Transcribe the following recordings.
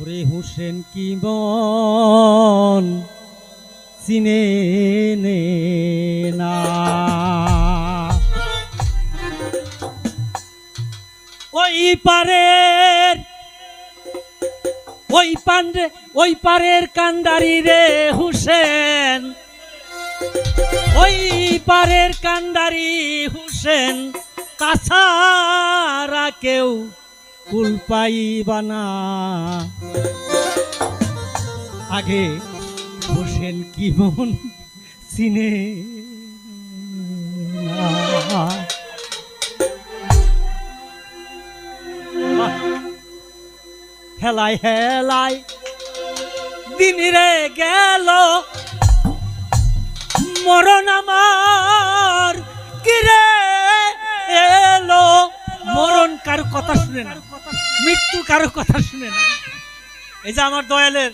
ওরে হোসেন কি বন চিনে না ওই পারের, ওই পান্ডে, ওই পারের কান্ডারি রে হুসেন। ওই পারের কান্ডারি হুসেন তাছাড়া কেউ কুল পাইবা না। আগে হোসেন কি মন চিনে না। হেলাই হেলাই দিন রে গেল। মরণ আমার কিরে? কারও কথা শুনে না। মৃত্যু কারও কথা শুনে না। এই যে আমার দয়ালের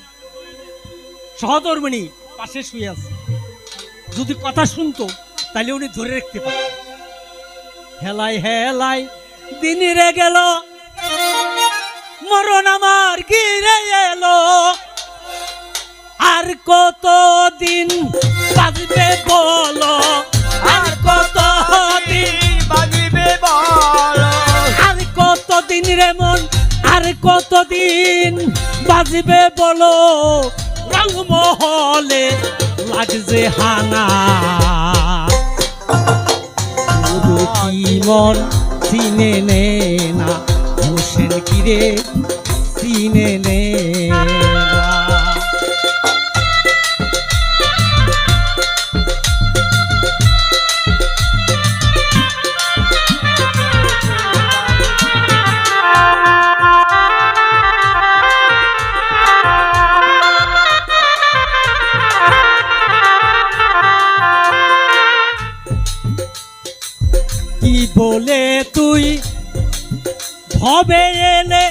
সহধর্মিণী পাশে শুয়ে আছে। যদি কথা শুনতো, তাহলে উনি ধরে রাখতে পারতেন হেলাই হেলাই দিন রে গেল, মরণ আমার গিরে এলো। আর কত দিন বাজবে বলো? আর কতদিন বাজবে বলো? রংমহলে লাগছে হানা। মন চিনে নে না? হোসেন কিরে চিনে নে? বলে তুই ভবে এলে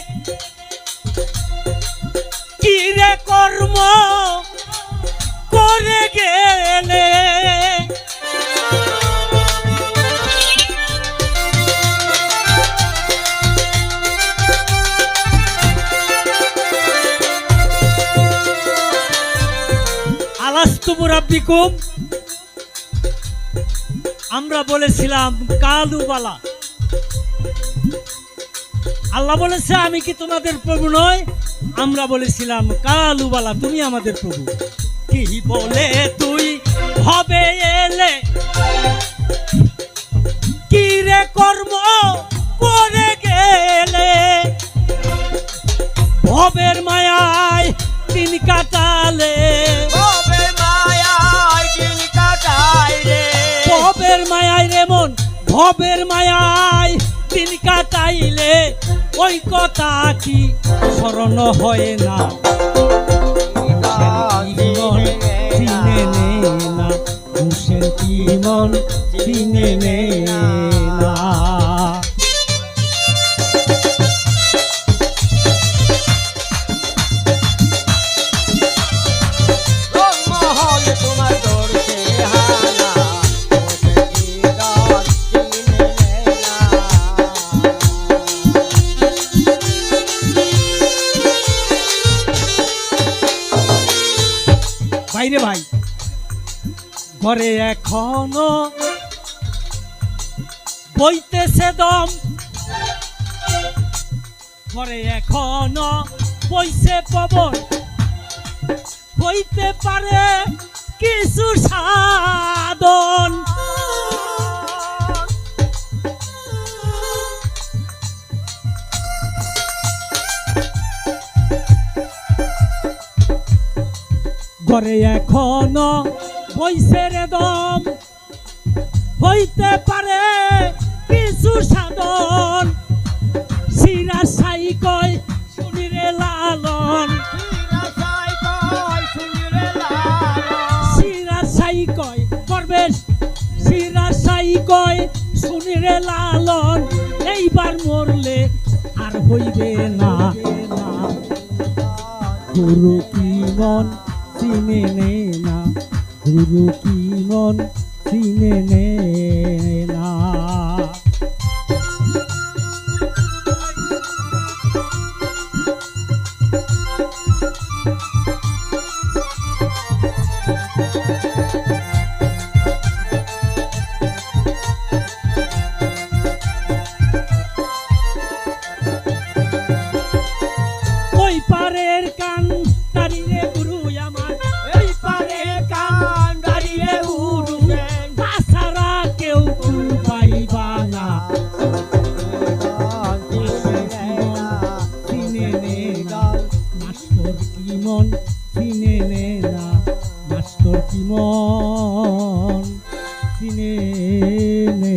কি রে কর্ম করে গেলে? আলাস্তু মুরাব্বিকুম। আমরা বলেছিলাম, কালুবালা। আল্লাহ বলেছে, আমি কি তোমাদের প্রভু নয় আমরা বলেছিলাম, কালুবালা, তুমি আমাদের প্রভু। কি বলে তুই? হবে ভবের মায়ায় দিন কাটাইলে ওই কথা কি স্মরণ হয় না? চিনে নে। না হুসেন কি মন চিনে নে। বাইরে ভাই। ঘরে এখনও বইতেছে দম। ঘরে এখনও বইছে পবন হইতে পারে কিছু সাধন। ঘরে এখনও বইছে রে দম। হইতে পারে কিছু সাধন। সিরা সাই কয় শুনিরে লালন। সিরা সাই কয় করবেশ সিরা সাই কয় শুনিরে লালন। এইবার মরলে আর হইবে না। গুরু কি মন চিনে নে না গুরু কি মন চিনে নে না? চিনে মাস্টার জীবন মন চিনে নে